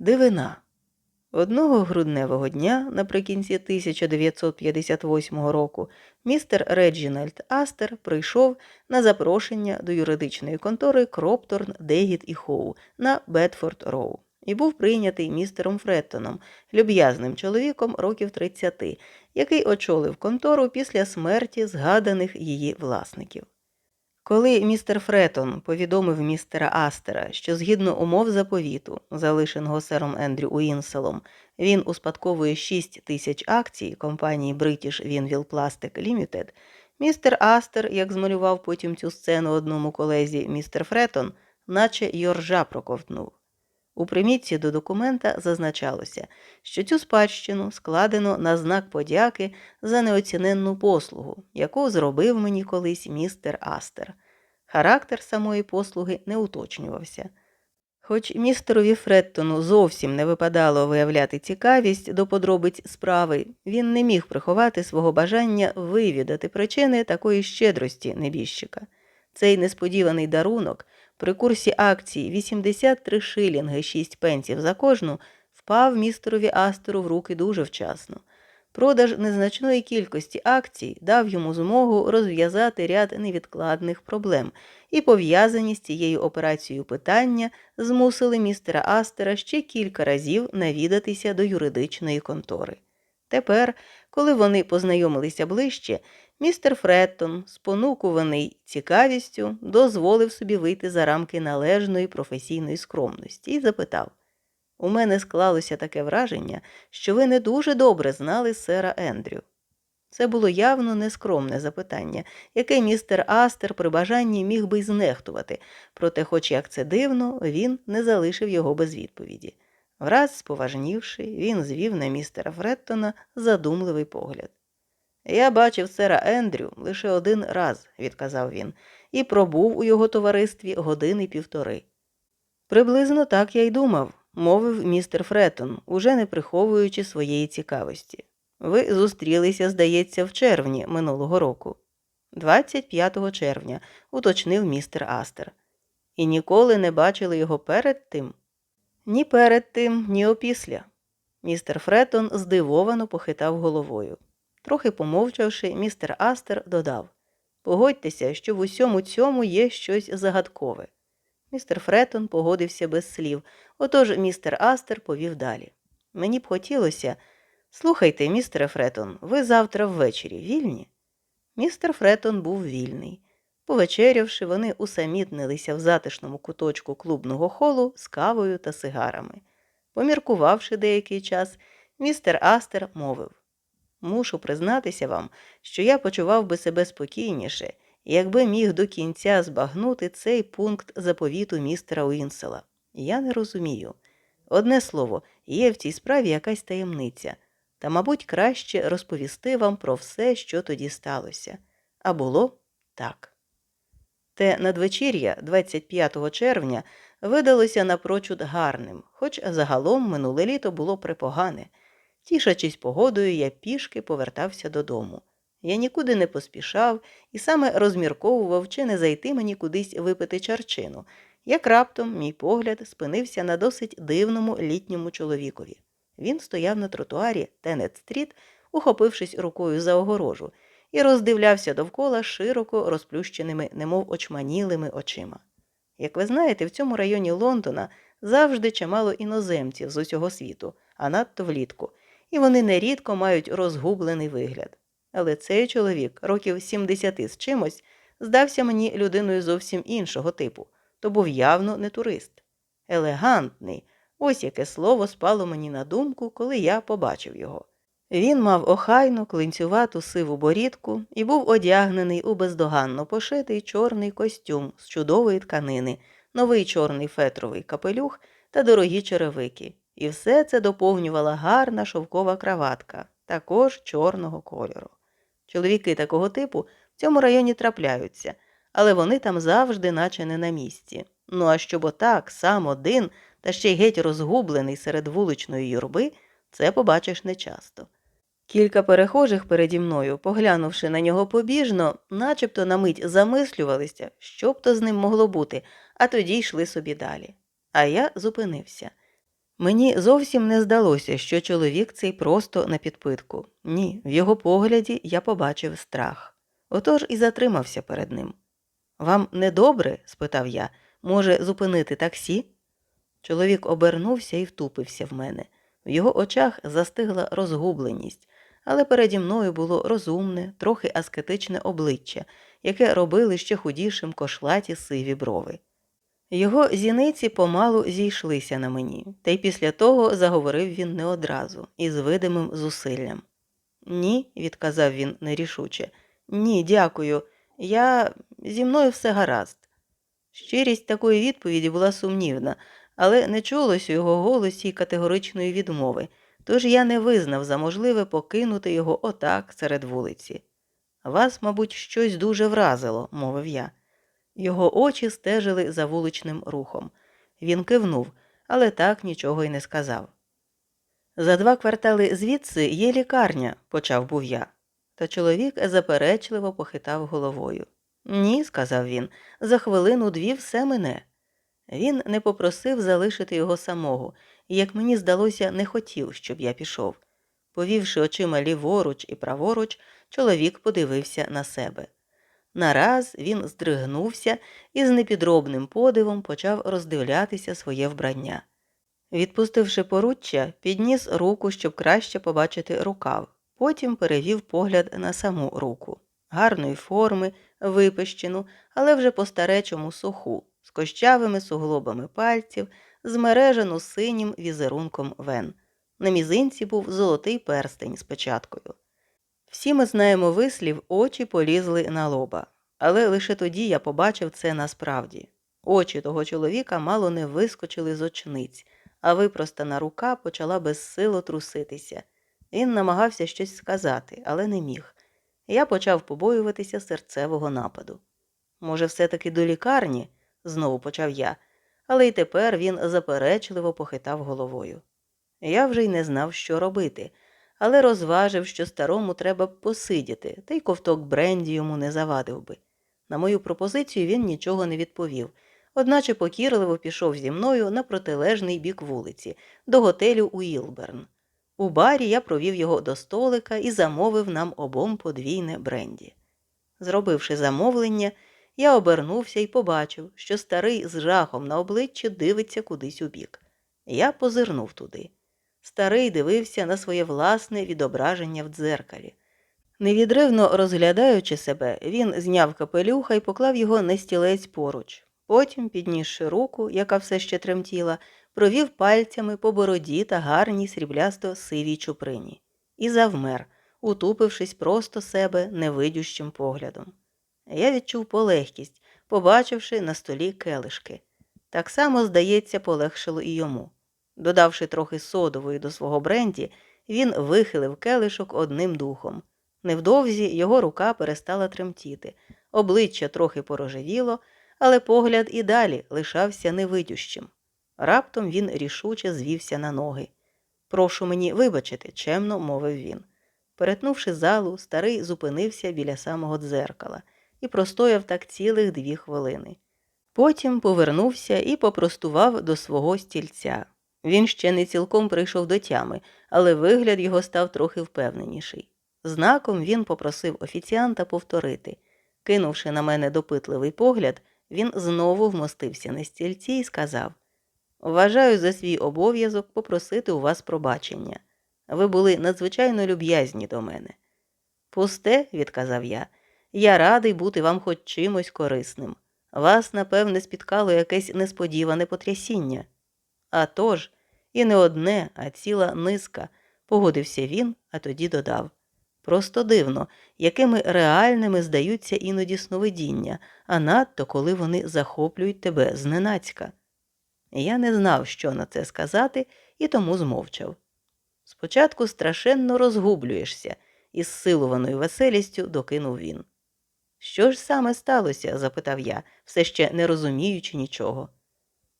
Дивина. Одного грудневого дня наприкінці 1958 року містер Реджінальд Астер прийшов на запрошення до юридичної контори Кропторн, Дегіт і Хоу на Бетфорд Роу і був прийнятий містером Фреттоном, люб'язним чоловіком років 30, який очолив контору після смерті згаданих її власників. Коли містер Фретон повідомив містера Астера, що згідно умов заповіту, залишеного сером Ендрю Уінселом, він успадковує 6 тисяч акцій компанії British Winville Plastic Limited, містер Астер, як змалював потім цю сцену одному колезі містер Фретон, наче йоржа проковтнув. У примітці до документа зазначалося, що цю спадщину складено на знак подяки за неоціненну послугу, яку зробив мені колись містер Астер. Характер самої послуги не уточнювався. Хоч містерові Фреттону зовсім не випадало виявляти цікавість до подробиць справи, він не міг приховати свого бажання вивідати причини такої щедрості небіжчика. Цей несподіваний дарунок при курсі акцій 83 шилінги 6 пенсів за кожну впав містерові Астеру в руки дуже вчасно. Продаж незначної кількості акцій дав йому змогу розв'язати ряд невідкладних проблем, і пов'язані з цією операцією питання змусили містера Астера ще кілька разів навідатися до юридичної контори. Тепер, коли вони познайомилися ближче, містер Фреттон, спонукуваний цікавістю, дозволив собі вийти за рамки належної професійної скромності і запитав у мене склалося таке враження, що ви не дуже добре знали сера Ендрю. Це було явно нескромне запитання, яке містер Астер при бажанні міг би й знехтувати, проте, хоч як це дивно, він не залишив його без відповіді. Враз споважнівши, він звів на містера Фреттона задумливий погляд. Я бачив сера Ендрю лише один раз, відказав він, і пробув у його товаристві години півтори. Приблизно так я й думав, мовив містер Фретон, уже не приховуючи своєї цікавості. Ви зустрілися, здається, в червні минулого року. 25 червня, уточнив містер Астер. І ніколи не бачили його перед тим? Ні перед тим, ні опісля. Містер Фретон здивовано похитав головою. Трохи помовчавши, містер Астер додав Погодьтеся, що в усьому цьому є щось загадкове. Містер Фретон погодився без слів, отож містер Астер повів далі. Мені б хотілося. Слухайте, містере Фретон, ви завтра ввечері вільні? Містер Фретон був вільний. Повечерявши, вони усамітнилися в затишному куточку клубного холу з кавою та сигарами. Поміркувавши деякий час, містер Астер мовив Мушу признатися вам, що я почував би себе спокійніше, якби міг до кінця збагнути цей пункт заповіту містера Уінсела. Я не розумію. Одне слово, є в цій справі якась таємниця, та, мабуть, краще розповісти вам про все, що тоді сталося. А було так. Те надвечір'я, 25 червня, видалося напрочуд гарним, хоч загалом минуле літо було припогане. Тішачись погодою, я пішки повертався додому. Я нікуди не поспішав і саме розмірковував, чи не зайти мені кудись випити чарчину, як раптом мій погляд спинився на досить дивному літньому чоловікові. Він стояв на тротуарі Тенет-стріт, ухопившись рукою за огорожу, і роздивлявся довкола широко розплющеними, немов очманілими очима. Як ви знаєте, в цьому районі Лондона завжди чимало іноземців з усього світу, а надто влітку, і вони нерідко мають розгублений вигляд. Але цей чоловік, років 70 з чимось, здався мені людиною зовсім іншого типу, то був явно не турист. Елегантний, ось яке слово спало мені на думку, коли я побачив його. Він мав охайну, клинцювату сиву борідку і був одягнений у бездоганно пошитий чорний костюм з чудової тканини, новий чорний фетровий капелюх та дорогі черевики. І все це доповнювала гарна шовкова краватка, також чорного кольору. Чоловіки такого типу в цьому районі трапляються, але вони там завжди, наче не на місці. Ну а щоб отак, сам один, та ще й геть розгублений серед вуличної юрби, це побачиш нечасто. Кілька перехожих переді мною, поглянувши на нього побіжно, начебто на мить замислювалися, що б то з ним могло бути, а тоді йшли собі далі. А я зупинився. Мені зовсім не здалося, що чоловік цей просто на підпитку. Ні, в його погляді я побачив страх. Отож і затримався перед ним. Вам недобре? спитав я. Може, зупинити таксі? Чоловік обернувся і втупився в мене. В його очах застигла розгубленість, але переді мною було розумне, трохи аскетичне обличчя, яке робили ще худішим кошлаті сиві брови. Його зіниці помалу зійшлися на мені, та й після того заговорив він не одразу, із видимим зусиллям. Ні, відказав він нерішуче. Ні, дякую. Я зі мною все гаразд. Щирість такої відповіді була сумнівна, але не чулось у його голосі й категоричної відмови, тож я не визнав за можливе покинути його отак серед вулиці. Вас, мабуть, щось дуже вразило, мовив я. Його очі стежили за вуличним рухом. Він кивнув, але так нічого й не сказав. За два квартали звідси є лікарня, почав був я. Та чоловік заперечливо похитав головою. Ні, сказав він, за хвилину дві все мине. Він не попросив залишити його самого, і, як мені здалося, не хотів, щоб я пішов. Повівши очима ліворуч і праворуч, чоловік подивився на себе. Нараз він здригнувся і з непідробним подивом почав роздивлятися своє вбрання. Відпустивши поруччя, підніс руку, щоб краще побачити рукав, потім перевів погляд на саму руку, гарної форми, випищену, але вже по старечому суху, з кощавими суглобами пальців, змережену синім візерунком вен. На мізинці був золотий перстень з печаткою. Всі ми знаємо вислів, очі полізли на лоба. Але лише тоді я побачив це насправді. Очі того чоловіка мало не вискочили з очниць, а випростана рука почала безсило труситися. Він намагався щось сказати, але не міг. Я почав побоюватися серцевого нападу. Може, все-таки до лікарні? знову почав я, але й тепер він заперечливо похитав головою. Я вже й не знав, що робити але розважив, що старому треба посидіти, та й ковток бренді йому не завадив би. На мою пропозицію він нічого не відповів, одначе покірливо пішов зі мною на протилежний бік вулиці, до готелю Уілберн. У барі я провів його до столика і замовив нам обом подвійне бренді. Зробивши замовлення, я обернувся і побачив, що старий з жахом на обличчі дивиться кудись у бік. Я позирнув туди. Старий дивився на своє власне відображення в дзеркалі. Невідривно розглядаючи себе, він зняв капелюха і поклав його на стілець поруч. Потім, піднісши руку, яка все ще тремтіла, провів пальцями по бороді та гарній сріблясто сивій чуприні. І завмер, утупившись просто себе невидющим поглядом. Я відчув полегкість, побачивши на столі келишки. Так само, здається, полегшило і йому. Додавши трохи содової до свого бренді, він вихилив келишок одним духом. Невдовзі його рука перестала тремтіти, обличчя трохи порожевіло, але погляд і далі лишався невидющим. Раптом він рішуче звівся на ноги. Прошу мені вибачити, чемно мовив він. Перетнувши залу, старий зупинився біля самого дзеркала і простояв так цілих дві хвилини. Потім повернувся і попростував до свого стільця. Він ще не цілком прийшов до тями, але вигляд його став трохи впевненіший. Знаком він попросив офіціанта повторити. Кинувши на мене допитливий погляд, він знову вмостився на стільці і сказав Вважаю за свій обов'язок попросити у вас пробачення. Ви були надзвичайно люб'язні до мене. Пусте, відказав я, я радий бути вам хоч чимось корисним. Вас, напевне, спіткало якесь несподіване потрясіння. «А тож, і не одне, а ціла низка, погодився він, а тоді додав. Просто дивно, якими реальними здаються іноді сновидіння, а надто коли вони захоплюють тебе зненацька. Я не знав, що на це сказати, і тому змовчав. Спочатку страшенно розгублюєшся, із силуваною веселістю докинув він. Що ж саме сталося? запитав я, все ще не розуміючи нічого.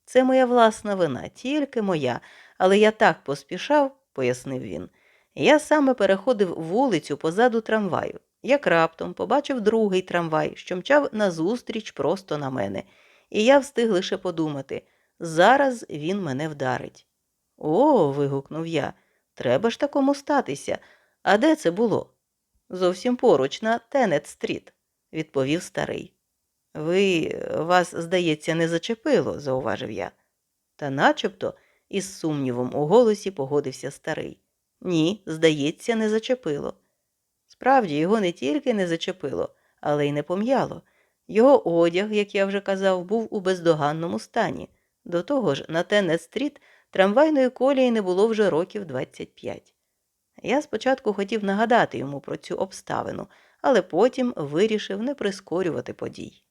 Це моя власна вина, тільки моя, але я так поспішав, пояснив він. Я саме переходив вулицю позаду трамваю, як раптом побачив другий трамвай, що мчав назустріч просто на мене, і я встиг лише подумати зараз він мене вдарить. О. вигукнув я. Треба ж такому статися. А де це було? Зовсім поруч, на Тенет-стріт, відповів старий. Ви, вас, здається, не зачепило, зауважив я. Та начебто, із сумнівом у голосі погодився старий. Ні, здається, не зачепило. Справді, його не тільки не зачепило, але й не пом'яло. Його одяг, як я вже казав, був у бездоганному стані. До того ж, на Теннет-стріт трамвайної колії не було вже років 25. Я спочатку хотів нагадати йому про цю обставину, але потім вирішив не прискорювати подій.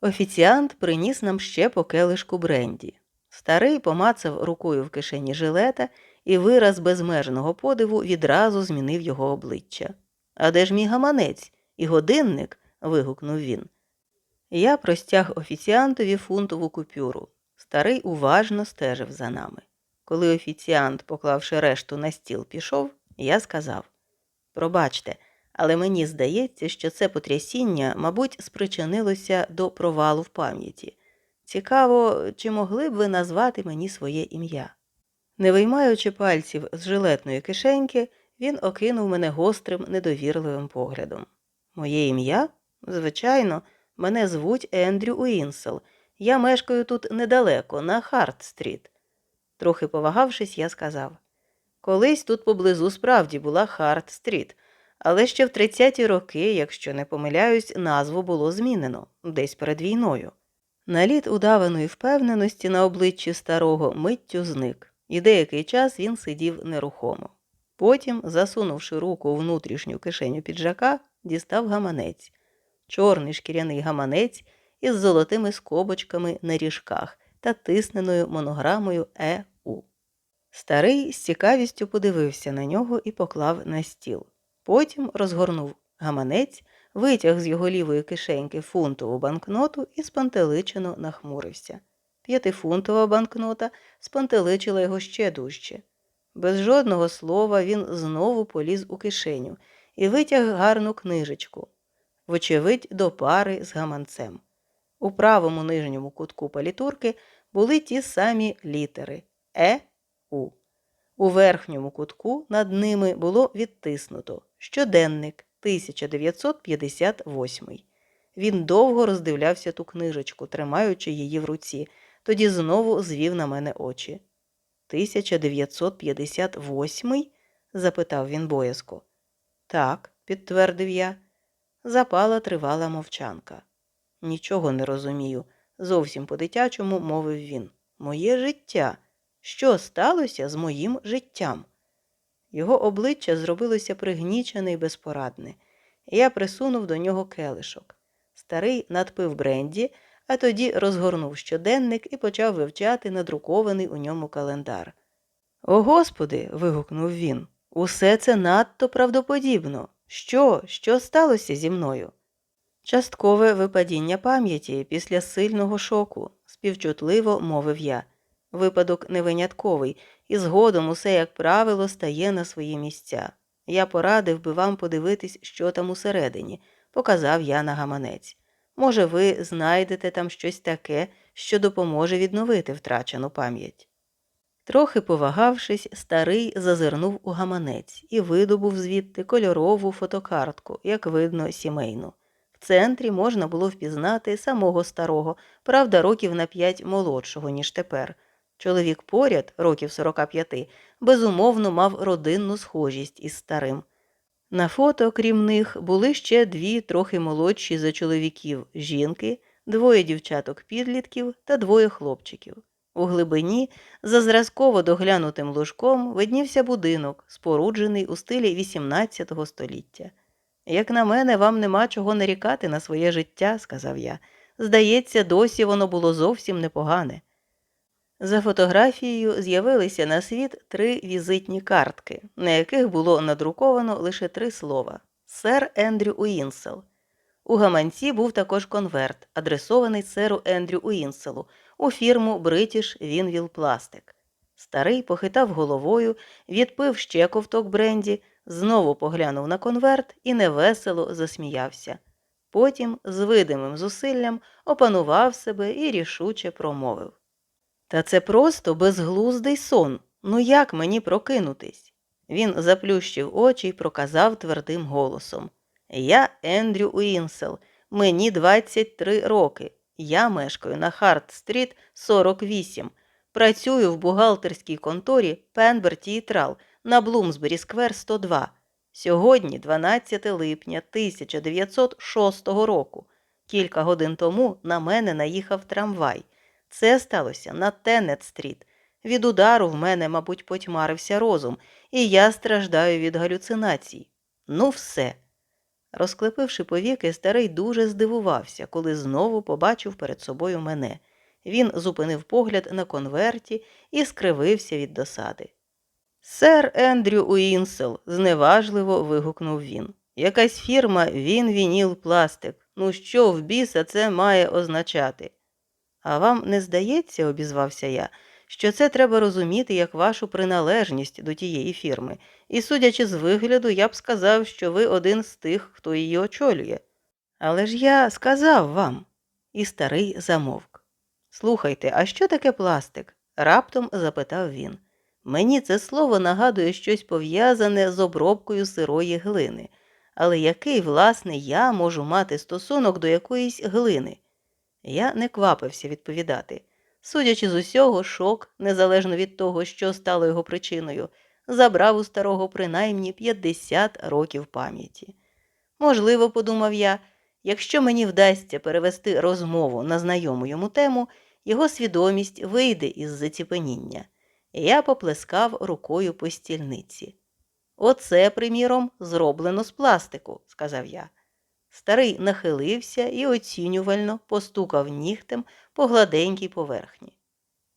Офіціант приніс нам ще по келишку бренді. Старий помацав рукою в кишені жилета, і вираз безмежного подиву відразу змінив його обличчя. А де ж мій гаманець і годинник? вигукнув він. Я простяг офіціантові фунтову купюру. Старий уважно стежив за нами. Коли офіціант, поклавши решту на стіл, пішов, я сказав Пробачте, але мені здається, що це потрясіння, мабуть, спричинилося до провалу в пам'яті. Цікаво, чи могли б ви назвати мені своє ім'я? Не виймаючи пальців з жилетної кишеньки, він окинув мене гострим, недовірливим поглядом. Моє ім'я? Звичайно, мене звуть Ендрю Уінсел. Я мешкаю тут недалеко, на Харт-стріт. Трохи повагавшись, я сказав Колись тут поблизу справді була Харт-стріт, але ще в 30-ті роки, якщо не помиляюсь, назву було змінено десь перед війною. Наліт удаваної впевненості на обличчі старого миттю зник, і деякий час він сидів нерухомо. Потім, засунувши руку у внутрішню кишеню піджака, дістав гаманець, чорний шкіряний гаманець із золотими скобочками на ріжках та тисненою монограмою ЕУ. Старий з цікавістю подивився на нього і поклав на стіл. Потім розгорнув гаманець, витяг з його лівої кишеньки фунтову банкноту і спантеличено нахмурився. П'ятифунтова банкнота спантеличила його ще дужче. Без жодного слова він знову поліз у кишеню і витяг гарну книжечку, вочевидь, до пари з гаманцем. У правому нижньому кутку палітурки були ті самі літери Е У. У верхньому кутку над ними було відтиснуто щоденник 1958. Він довго роздивлявся ту книжечку, тримаючи її в руці, тоді знову звів на мене очі. 1958? запитав він боязко. Так, підтвердив я. Запала тривала мовчанка. Нічого не розумію, зовсім по-дитячому мовив він. Моє життя. Що сталося з моїм життям? Його обличчя зробилося пригнічене і безпорадне, я присунув до нього келишок. Старий надпив бренді, а тоді розгорнув щоденник і почав вивчати надрукований у ньому календар. О Господи. вигукнув він. Усе це надто правдоподібно. Що, що сталося зі мною? Часткове випадіння пам'яті після сильного шоку, співчутливо мовив я. Випадок не винятковий, і згодом усе, як правило, стає на свої місця. Я порадив би вам подивитись, що там усередині, показав я на гаманець. Може, ви знайдете там щось таке, що допоможе відновити втрачену пам'ять. Трохи повагавшись, старий зазирнув у гаманець і видобув звідти кольорову фотокартку, як видно, сімейну. В центрі можна було впізнати самого старого, правда, років на п'ять молодшого, ніж тепер. Чоловік поряд, років 45, безумовно мав родинну схожість із старим. На фото, крім них, були ще дві трохи молодші за чоловіків жінки, двоє дівчаток-підлітків та двоє хлопчиків. У глибині, за зразково доглянутим ложком, виднівся будинок, споруджений у стилі XVIII століття. Як на мене, вам нема чого нарікати на своє життя, сказав я. Здається, досі воно було зовсім непогане. За фотографією з'явилися на світ три візитні картки, на яких було надруковано лише три слова Сер Ендрю Уінсел. У гаманці був також конверт, адресований серу Ендрю Уінселу у фірму British Winville Plastic. Старий похитав головою, відпив ще ковток бренді, знову поглянув на конверт і невесело засміявся. Потім, з видимим зусиллям, опанував себе і рішуче промовив. Та це просто безглуздий сон. Ну як мені прокинутись? Він заплющив очі й проказав твердим голосом. Я Ендрю Уінсел, мені 23 роки. Я мешкаю на Харт-стріт 48. Працюю в бухгалтерській конторі Пенберті і Трал на Блумсбері Сквер 102. Сьогодні 12 липня 1906 року. Кілька годин тому на мене наїхав трамвай. Це сталося на Теннет-стріт. Від удару в мене, мабуть, потьмарився розум, і я страждаю від галюцинацій. Ну, все. Розклепивши повіки, старий дуже здивувався, коли знову побачив перед собою мене. Він зупинив погляд на конверті і скривився від досади. Сер Ендрю Уінсел, зневажливо вигукнув він. Якась фірма він вініл пластик. Ну що в біса це має означати? А вам не здається, обізвався я, що це треба розуміти як вашу приналежність до тієї фірми, і, судячи з вигляду, я б сказав, що ви один з тих, хто її очолює. Але ж я сказав вам. І старий замовк. Слухайте, а що таке пластик? раптом запитав він. Мені це слово нагадує щось пов'язане з обробкою сирої глини. Але який, власне, я можу мати стосунок до якоїсь глини? Я не квапився відповідати. Судячи з усього, шок, незалежно від того, що стало його причиною, забрав у старого принаймні 50 років пам'яті. Можливо, подумав я, якщо мені вдасться перевести розмову на знайому йому тему, його свідомість вийде із заціпеніння. Я поплескав рукою по стільниці. Оце, приміром, зроблено з пластику, сказав я. Старий нахилився і оцінювально постукав нігтем по гладенькій поверхні.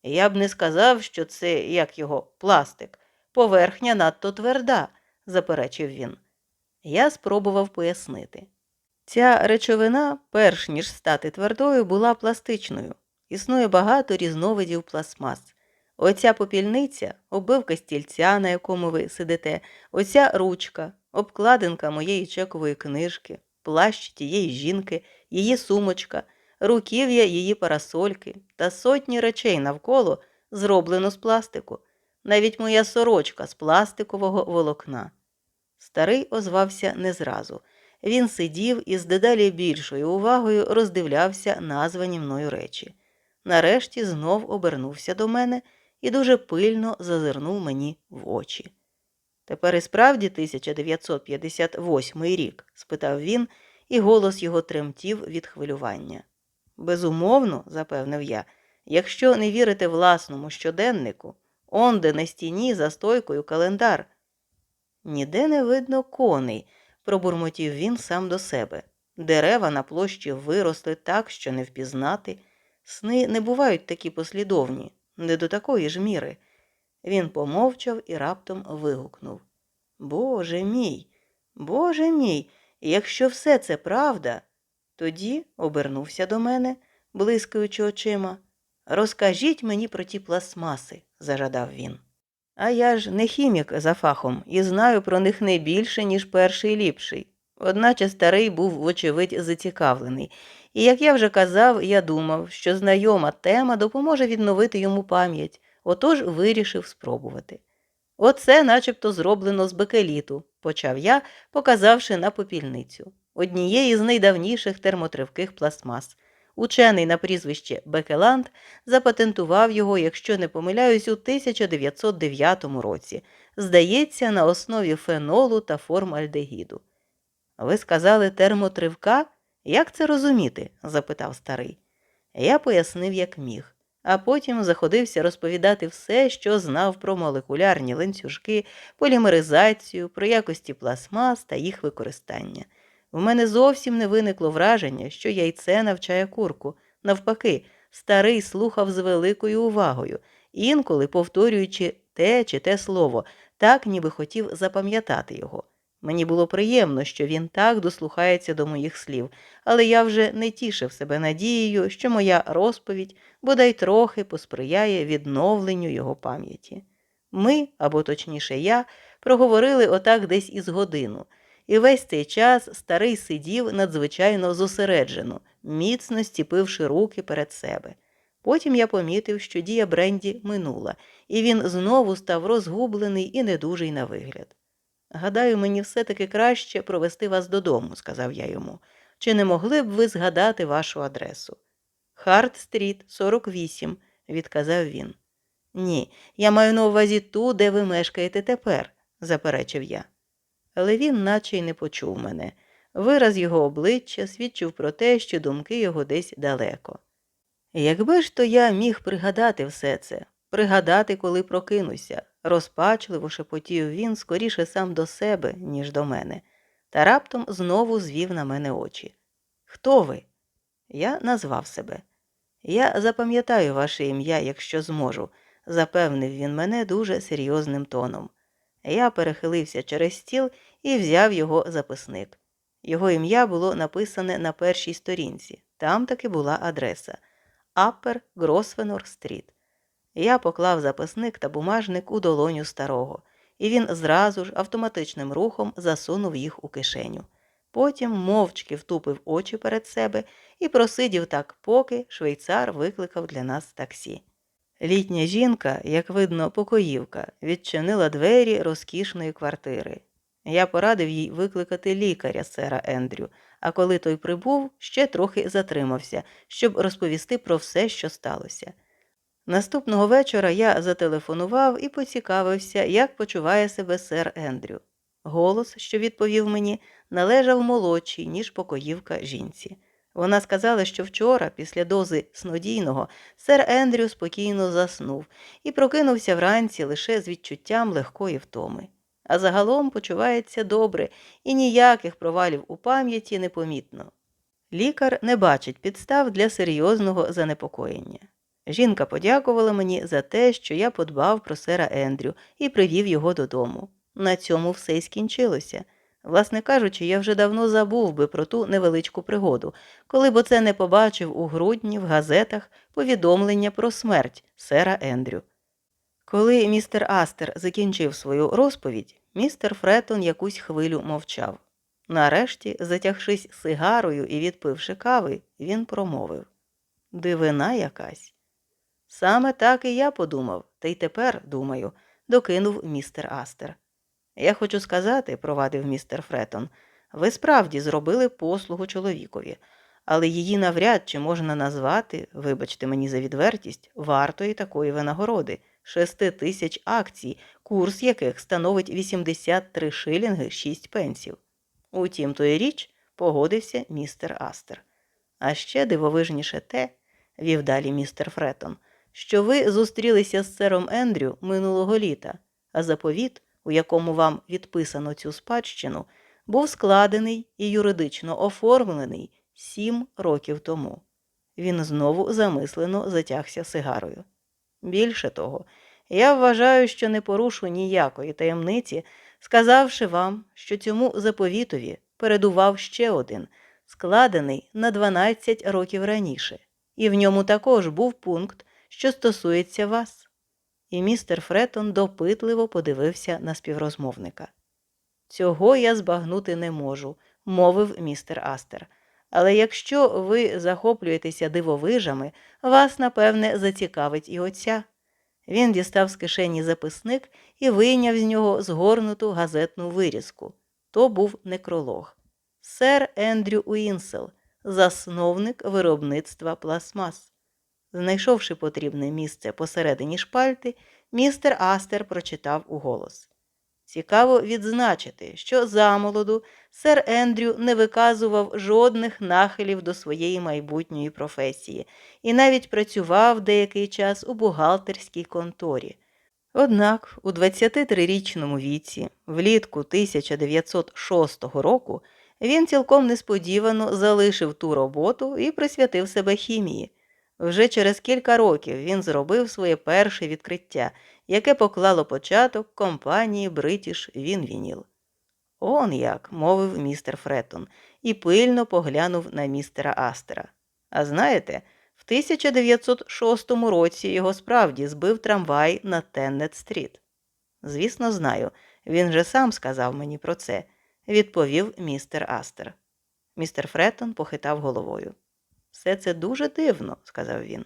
Я б не сказав, що це, як його, пластик, поверхня надто тверда, заперечив він. Я спробував пояснити. Ця речовина, перш ніж стати твердою, була пластичною. Існує багато різновидів пластмас. Оця попільниця, оббивка стільця, на якому ви сидите, оця ручка, обкладинка моєї чекової книжки, плащ тієї жінки, її сумочка, руків'я її парасольки та сотні речей навколо зроблено з пластику, навіть моя сорочка з пластикового волокна. Старий озвався не зразу. Він сидів і з дедалі більшою увагою роздивлявся названі мною речі. Нарешті знов обернувся до мене і дуже пильно зазирнув мені в очі. Тепер і справді 1958 рік? спитав він, і голос його тремтів від хвилювання. Безумовно, запевнив я, якщо не вірите власному щоденнику, онде на стіні за стойкою календар. Ніде не видно коней, пробурмотів він сам до себе. Дерева на площі виросли так, що не впізнати. Сни не бувають такі послідовні, не до такої ж міри. Він помовчав і раптом вигукнув Боже мій, Боже мій, якщо все це правда, тоді обернувся до мене, блискаючи очима. Розкажіть мені про ті пластмаси, зажадав він. А я ж не хімік за фахом і знаю про них не більше, ніж перший ліпший. Одначе старий був, вочевидь, зацікавлений, і, як я вже казав, я думав, що знайома тема допоможе відновити йому пам'ять, отож вирішив спробувати. Оце начебто зроблено з бекеліту, почав я, показавши на попільницю, однієї з найдавніших термотривких пластмас. Учений на прізвище Бекеланд запатентував його, якщо не помиляюсь, у 1909 році, здається, на основі фенолу та формальдегіду. Ви сказали термотривка? Як це розуміти? запитав старий. Я пояснив, як міг, а потім заходився розповідати все, що знав про молекулярні ланцюжки, полімеризацію, про якості пластмас та їх використання. У мене зовсім не виникло враження, що яйце навчає курку. Навпаки, старий слухав з великою увагою, інколи повторюючи те чи те слово, так ніби хотів запам'ятати його. Мені було приємно, що він так дослухається до моїх слів, але я вже не тішив себе надією, що моя розповідь бодай трохи посприяє відновленню його пам'яті. Ми, або точніше я, проговорили отак десь із годину, і весь цей час старий сидів надзвичайно зосереджено, міцно стіпивши руки перед себе. Потім я помітив, що дія Бренді минула, і він знову став розгублений і недужий на вигляд. Гадаю, мені все-таки краще провести вас додому, сказав я йому. Чи не могли б ви згадати вашу адресу? Харт стріт, 48, відказав він. Ні, я маю на увазі ту, де ви мешкаєте тепер, заперечив я. Але він наче й не почув мене. Вираз його обличчя свідчив про те, що думки його десь далеко. Якби ж то я міг пригадати все це, пригадати, коли прокинуся, розпачливо шепотів він скоріше сам до себе, ніж до мене, та раптом знову звів на мене очі. Хто ви? Я назвав себе. Я запам'ятаю ваше ім'я, якщо зможу, запевнив він мене дуже серйозним тоном. Я перехилився через стіл і взяв його записник. Його ім'я було написане на першій сторінці, там таки була адреса Аппер Гросвенор Стріт. Я поклав записник та бумажник у долоню старого, і він зразу ж автоматичним рухом засунув їх у кишеню. Потім мовчки втупив очі перед себе і просидів так, поки швейцар викликав для нас таксі. Літня жінка, як видно, покоївка, відчинила двері розкішної квартири. Я порадив їй викликати лікаря сера Ендрю, а коли той прибув, ще трохи затримався, щоб розповісти про все, що сталося. Наступного вечора я зателефонував і поцікавився, як почуває себе сер Ендрю. Голос, що відповів мені, належав молодшій, ніж покоївка жінці. Вона сказала, що вчора, після дози снодійного, сер Ендрю спокійно заснув і прокинувся вранці лише з відчуттям легкої втоми. А загалом почувається добре і ніяких провалів у пам'яті не помітно. Лікар не бачить підстав для серйозного занепокоєння. Жінка подякувала мені за те, що я подбав про сера Ендрю і привів його додому. На цьому все й скінчилося. Власне кажучи, я вже давно забув би про ту невеличку пригоду, коли б оце не побачив у грудні в газетах повідомлення про смерть сера Ендрю. Коли містер Астер закінчив свою розповідь, містер Фретон якусь хвилю мовчав. Нарешті, затягшись сигарою і відпивши кави, він промовив Дивина якась. Саме так і я подумав, та й тепер, думаю, докинув містер Астер. Я хочу сказати, провадив містер Фретон, ви справді зробили послугу чоловікові, але її навряд чи можна назвати, вибачте мені за відвертість, вартої такої винагороди, шести тисяч акцій, курс яких становить 83 шилінги 6 пенсів. Утім, то річ погодився містер Астер. А ще дивовижніше те, вів далі містер Фретон, що ви зустрілися з сером Ендрю минулого літа, а заповіт у якому вам відписано цю спадщину, був складений і юридично оформлений сім років тому. Він знову замислено затягся сигарою. Більше того, я вважаю, що не порушу ніякої таємниці, сказавши вам, що цьому заповітові передував ще один, складений на 12 років раніше, і в ньому також був пункт, що стосується вас і містер Фретон допитливо подивився на співрозмовника. Цього я збагнути не можу, мовив містер Астер. Але якщо ви захоплюєтеся дивовижами, вас, напевне, зацікавить і оця. Він дістав з кишені записник і вийняв з нього згорнуту газетну вирізку. То був некролог. Сер Ендрю Уінсел, засновник виробництва пластмас. Знайшовши потрібне місце посередині шпальти, містер Астер прочитав уголос. Цікаво відзначити, що замолоду сер Ендрю не виказував жодних нахилів до своєї майбутньої професії і навіть працював деякий час у бухгалтерській конторі. Однак у 23-річному віці, влітку 1906 року, він цілком несподівано залишив ту роботу і присвятив себе хімії. Вже через кілька років він зробив своє перше відкриття, яке поклало початок компанії British Вінвініл. Он як, мовив містер Фретон, і пильно поглянув на містера Астера. А знаєте, в 1906 році його справді збив трамвай на Теннет стріт. Звісно, знаю, він же сам сказав мені про це, відповів містер Астер. Містер Фретон похитав головою. Все це дуже дивно, сказав він.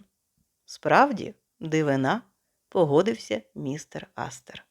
Справді, дивина, погодився містер Астер.